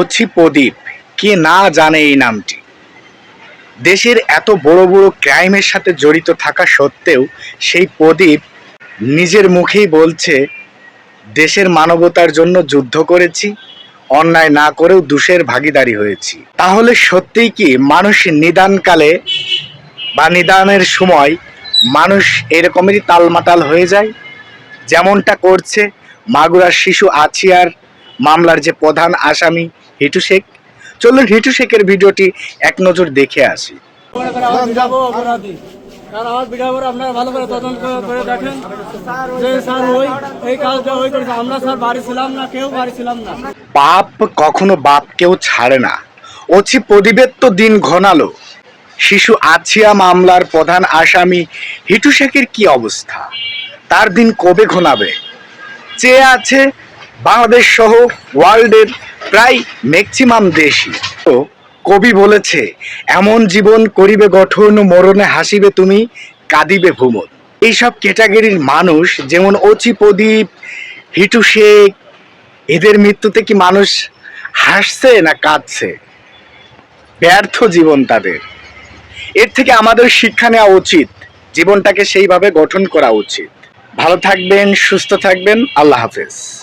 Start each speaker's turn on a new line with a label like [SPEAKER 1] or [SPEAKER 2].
[SPEAKER 1] অছি প্রদীপ, কে না জানে এই নামটি? দেশের এত বড় বড় ক্রাইমের সাথে জড়িত থাকা সত্ত্বেও সেই প্রদীপ নিজের মুখেই বলছে, দেশের মানবতার জন্য যুদ্ধ করেছি, অন্যায় না করেও দুষের ভাগিদারি হয়েছি। তাহলে সত্যিই কি মানুষ নিদানকালে বা নিদানের সময় মানুষ এরকমেরই তালমাতাল হয়ে যায়? যেমনটা করছে মাগুরার শিশু আছিয়ার মামলার যে প্রধান আসামি হিটু শেখ। চলুন হিটু শেখের ভিডিওটি এক নজর দেখে আসি।
[SPEAKER 2] আর আমার ভিডিও করে আপনারা ভালো করে তদন্ত করে- করে দেখেন যে স্যার ওই এই কাজটা ওই করেছে। আমরা স্যার বাড়ি ছিলাম না কেউ বাড়ি ছিলাম না।
[SPEAKER 1] পাপ কখনো বাপকেও ছাড়ে না। অছি প্রদীপের তো দিন ঘনালো। শিশু আছিয়া মামলার প্রধান আসামি হিটু শেখের কি অবস্থা? তার দিন কবে ঘনাবে? চেয়ে আছে বাংলাদেশ সহ ওয়ার্ল্ডের প্রায় ম্যাক্সিমাম দেশই। তো কবি বলেছে, এমন জীবন করিবে গঠন, মরণে হাসিবে তুমি, কাঁদিবে ভ্রমণ। এইসব ক্যাটাগরির মানুষ, যেমন অচি প্রদীপ, হিটু শেখ, এদের মৃত্যুতে কি মানুষ হাসছে না কাঁদছে? ব্যর্থ জীবন তাদের। এর থেকে আমাদের শিক্ষা নেওয়া উচিত, জীবনটাকে সেইভাবে গঠন করা উচিত। ভালো থাকবেন, সুস্থ থাকবেন, আল্লাহ হাফেজ।